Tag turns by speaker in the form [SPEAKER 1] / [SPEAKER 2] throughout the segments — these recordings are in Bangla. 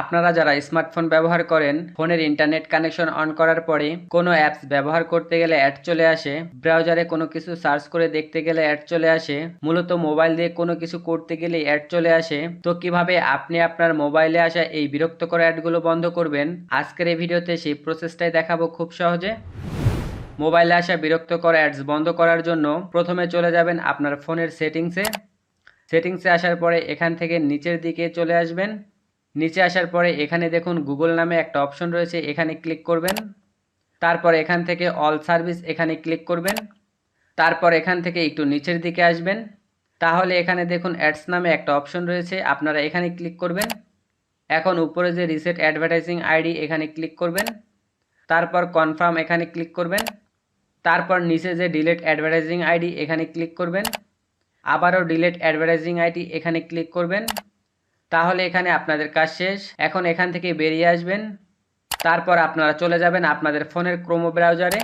[SPEAKER 1] আপনারা যারা স্মার্টফোন ব্যবহার করেন, ফোনের ইন্টারনেট কানেকশন অন করার পরে কোনো অ্যাপস ব্যবহার করতে গেলে অ্যাড চলে আসে, ব্রাউজারে কোনো কিছু সার্চ করে দেখতে গেলে অ্যাড চলে আসে, মূলত মোবাইল দিয়ে কোনো কিছু করতে গেলে অ্যাড চলে আসে। তো কীভাবে আপনি আপনার মোবাইলে আসা এই বিরক্তকর অ্যাডগুলো বন্ধ করবেন? আজকের এই ভিডিওতে সেই প্রসেসটাই দেখাবো খুব সহজে। মোবাইলে আসা বিরক্তকর অ্যাডস বন্ধ করার জন্য প্রথমে চলে যাবেন আপনার ফোনের সেটিংসে। সেটিংসে আসার পরে এখান থেকে নিচের দিকে চলে আসবেন। নিচে আসার পরে এখানে দেখুন গুগল নামে একটা অপশন রয়েছে, এখানে ক্লিক করবেন। তারপর এখান থেকে অল সার্ভিস এখানে ক্লিক করবেন। তারপর এখান থেকে একটু নিচের দিকে আসবেন। তাহলে এখানে দেখুন অ্যাডস নামে একটা অপশন রয়েছে, আপনারা এখানে ক্লিক করবেন। এখন উপরে যে রিসেট অ্যাডভার্টাইজিং আইডি এখানে ক্লিক করবেন। তারপর কনফার্ম এখানে ক্লিক করবেন। তারপর নিচে যে ডিলেট অ্যাডভার্টাইজিং আইডি এখানে ক্লিক করবেন। আবারও ডিলেট অ্যাডভার্টাইজিং আইডি এখানে ক্লিক করবেন। তাহলে এখানে আপনাদের কাজ শেষ। এখন এখান থেকে বেরিয়ে আসবেন। তারপর আপনারা চলে যাবেন আপনাদের ফোনের ক্রোমো ব্রাউজারে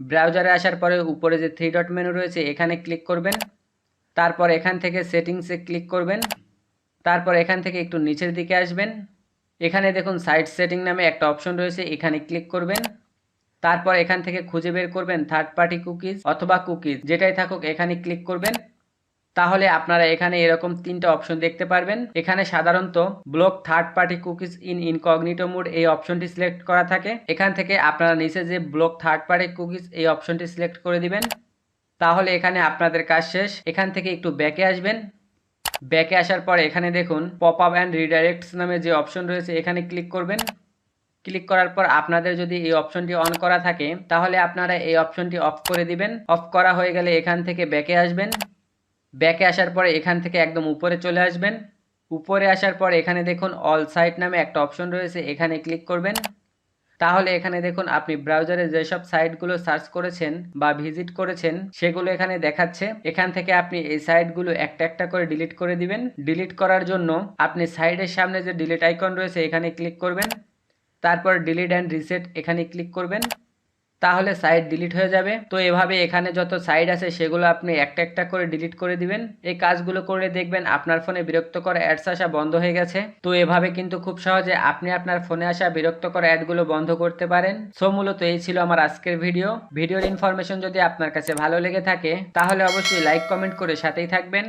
[SPEAKER 1] ব্রাউজারে আসার পরে উপরে যে থ্রি ডট মেনু রয়েছে, এখানে ক্লিক করবেন। তারপর এখান থেকে সেটিংসে ক্লিক করবেন। তারপর এখান থেকে একটু নিচের দিকে আসবেন। এখানে দেখুন সাইট সেটিং নামে একটা অপশন রয়েছে, এখানে ক্লিক করবেন। তারপর এখান থেকে খুঁজে বের করবেন থার্ড পার্টি কুকিজ অথবা কুকিজ যেটাই থাকুক এখানে ক্লিক করবেন। তাহলে আপনারা এখানে এরকম তিনটা অপশন দেখতে পারবেন। এখানে সাধারণত block third party cookies in incognito mode এই অপশনটি সিলেক্ট করা থাকে। এখান থেকে আপনারা নিচে যে ব্লক থার্ড পার্টি কুকিজ এই অপশনটি সিলেক্ট করে দিবেন। তাহলে এখানে আপনাদের কাজ শেষ। এখান থেকে একটু ব্যাকে আসবেন। ব্যাকে আসার পর এখানে দেখুন পপ আপ অ্যান্ড রিডাইরেক্টস নামে যে অপশন রয়েছে, এখানে ক্লিক করবেন। ক্লিক করার পর আপনাদের যদি এই অপশনটি অন করা থাকে, তাহলে আপনারা এই অপশনটি অফ করে দিবেন। অফ করা হয়ে গেলে এখান থেকে ব্যাকে আসবেন। ব্যাকে আসার পরে এখান থেকে একদম উপরে চলে আসবেন। উপরে আসার পর এখানে দেখুন অল সাইট নামে একটা অপশন রয়েছে, এখানে ক্লিক করবেন। তাহলে এখানে দেখুন আপনি ব্রাউজারে যেসব সাইটগুলো সার্চ করেছেন বা ভিজিট করেছেন, সেগুলো এখানে দেখাচ্ছে। এখান থেকে আপনি এই সাইটগুলো একটা একটা করে ডিলিট করে দিবেন। ডিলিট করার জন্য আপনি সাইডের সামনে যে ডিলিট আইকন রয়েছে, এখানে ক্লিক করবেন। তারপর ডিলিট অ্যান্ড রিসেট এখানে ক্লিক করবেন। তাহলে সাইট ডিলিট হয়ে যাবে। তো এভাবে এখানে যত সাইট আছে সেগুলো আপনি একটা একটা করে ডিলিট করে দিবেন। এই কাজগুলো করলে দেখবেন আপনার ফোনে বিরক্তকর অ্যাডস আসা বন্ধ হয়ে গেছে। তো এভাবে কিন্তু খুব সহজে আপনি আপনার ফোনে আসা বিরক্তকর অ্যাডগুলো বন্ধ করতে পারেন। সো মূলত এই ছিল আমার আজকের ভিডিও ভিডিওর ইনফরমেশন যদি আপনার কাছে ভালো লেগে থাকে, তাহলে অবশ্যই লাইক কমেন্ট করে সাথেই থাকবেন।